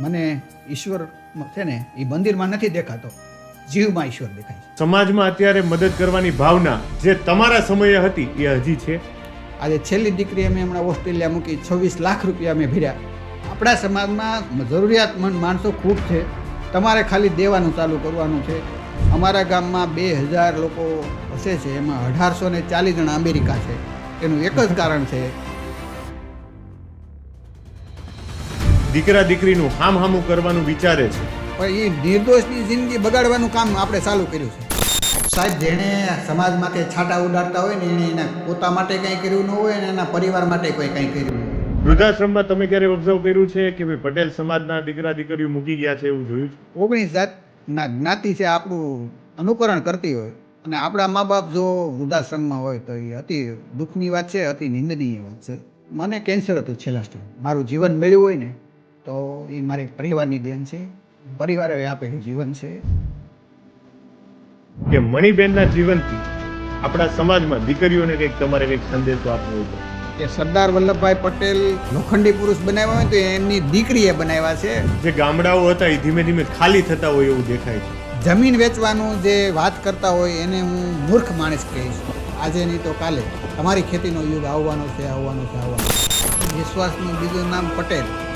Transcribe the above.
મને ઈશ્વર છે ને એ મંદિરમાં નથી દેખાતો. જીવમાં ઈશ્વર દેખાય છે. સમાજમાં અત્યારે મદદ કરવાની ભાવના જે તમારા સમયે હતી એ હજી છે? આજે છેલ્લી દીકરી અમે હમણાં ઓસ્ટ્રેલિયા મૂકી છવ્વીસ લાખ રૂપિયા અમે ભર્યા. આપણા સમાજમાં જરૂરિયાતમંદ માણસો ખૂબ છે. તમારે ખાલી દેવાનું ચાલુ કરવાનું છે. અમારા ગામમાં બે હજાર લોકો વસે છે એમાં અઢારસો ને ચાલીસ જણા અમેરિકા છે. એનું એક જ કારણ છે દીકરા દીકરીનું હામ હામું કરવાનું વિચારે છે. પણ એ નિર્દોષની જિંદગી બગાડવાનું કામ આપણે ચાલુ કર્યું છે. સાહેબ જેણે સમાજમાં માટે છાંટા ઉડાડતા હોય ને એને એના પોતા માટે કંઈ કર્યું ન હોય ને એના પરિવાર માટે કોઈ કંઈ કર્યું વૃદ્ધાશ્રમમાં તમે ક્યારે ઓબ્ઝર્વ કર્યું છે કે ભાઈ પટેલ સમાજના દીકરા દીકરીઓ મૂકી ગયા છે એવું જોયું છે? ઓગણીસ જાતના જ્ઞાતિ છે આપણું અનુકરણ કરતી હોય. અને આપણા મા બાપ જો વૃદ્ધાશ્રમમાં હોય તો એ અતિ દુઃખની વાત છે અતિ નિંદનીય વાત છે. મને કેન્સર હતું છેલ્લા સ્ટેજ મારું જીવન મળ્યું હોય ને તો એ મારી પરિવારની દેન છે. પરિવારે આપેલું જીવન છે. કે મણિબેનના જીવનથી આપણા સમાજમાં દીકરીઓને કંઈક તમારે કંઈક સંદેશો આપવો હોય કે સરદાર વલ્લભભાઈ પટેલ લોખંડી પુરુષ બનાવ્યા હોય તો એમની દીકરીએ બનાવ્યા છે. જે ગામડાઓ હતા એ ધીમે ધીમે ખાલી થતા હોય એવું દેખાય છે. જમીન વેચવાનું જે વાત કરતા હોય એને હું મૂર્ખ માણસ કહીશ. આજે નહીં તો કાલે. તમારી ખેતીનો યુગ આવવાનો છે આવવાનો છે આવવાનો છે. વિશ્વાસનું બીજું નામ પટેલ.